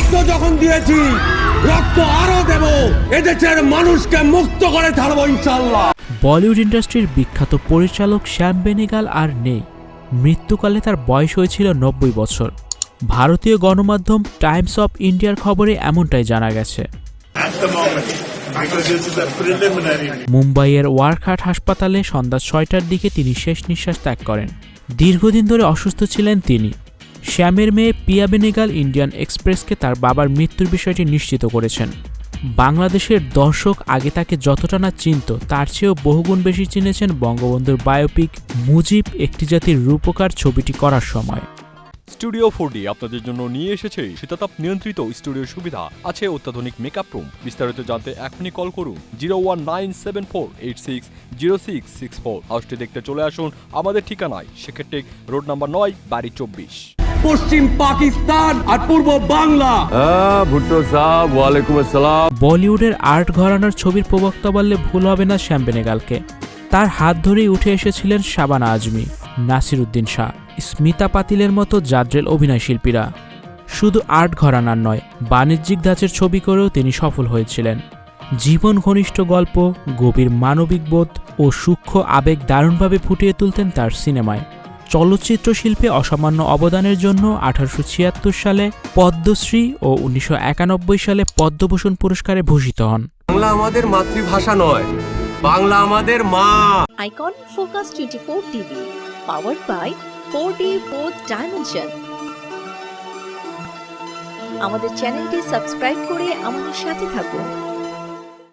রক্ত যখন দিয়েছি রক্ত আরও দেব। এদেশের মানুষকে মুক্ত করে ছাড়বো ইনশাল্লাহ বলিউড ইন্ডাস্ট্রির বিখ্যাত পরিচালক শ্যাম বেনেগাল আর নেই। মৃত্যুকালে তার বয়স হয়েছিল নব্বই বছর। ভারতীয় গণমাধ্যম টাইমস অফ ইন্ডিয়ার খবরে এমনটাই জানা গেছে। মুম্বাইয়ের ওয়ারখাট হাসপাতালে সন্ধ্যা ছয়টার দিকে তিনি শেষ নিঃশ্বাস ত্যাগ করেন। দীর্ঘদিন ধরে অসুস্থ ছিলেন তিনি। শ্যামের মেয়ে পিয়া বেনেগাল ইন্ডিয়ান এক্সপ্রেসকে তার বাবার মৃত্যুর বিষয়টি নিশ্চিত করেছেন। বাংলাদেশের দর্শক আগে তাকে যতটা না চিনত, তার চেয়েও বহুগুণ বেশি চিনেছেন বঙ্গবন্ধুর বায়োপিক মুজিব একটি জাতির রূপকার ছবিটি করার সময়। স্টুডিও ফোর আপনাদের জন্য নিয়ে এসেছে শীতাতাপ নিয়ন্ত্রিত স্টুডিও সুবিধা। আছে অত্যাধুনিক মেকআপ রুম। বিস্তারিত জানতে এখনই কল করুন zero one nine seven four eight six zero six six four. হাউসটি দেখতে চলে আসুন আমাদের ঠিকানায়। সেক্ষেত্রে রোড নাম্বার নয়, বাড়ি চব্বিশ। পশ্চিম পাকিস্তান আর পূর্ব বাংলা। ভুট্টো সাহ ওয়ালাইকুম আসসালাম। বলিউডের আর্ট ঘরানার ছবির প্রবক্তা বললে ভুল হবে না শ্যাম বেনেগালকে। তার হাত ধরেই উঠে এসেছিলেন শাবানা আজমি নাসিরুদ্দিন শাহ স্মিতা পাতিলের মতো জাদ্রেল অভিনয় শিল্পীরা। শুধু আর্ট ঘরানার নয় বাণিজ্যিক ধাঁচের ছবি করেও তিনি সফল হয়েছিলেন। জীবন ঘনিষ্ঠ গল্প গভীর মানবিক বোধ ও সূক্ষ্ম আবেগ দারুণভাবে ফুটিয়ে তুলতেন তার সিনেমায়। চলচ্চিত্র শিল্পে অসামান্য অবদানের জন্য আঠারোশো ছিয়াত্তর সালে পদ্মশ্রী ও উনিশশো একানব্বই সালে পদ্মভূষণ পুরস্কারে ভূষিত হন। বাংলা আমাদের মাতৃভাষা নয় বাংলা আমাদের মা। Icon Focus 24 TV, powered by 4D 4th Dimension. আমাদের চ্যানেলটি সাবস্ক্রাইব করে আমাদের সাথে থাকুন।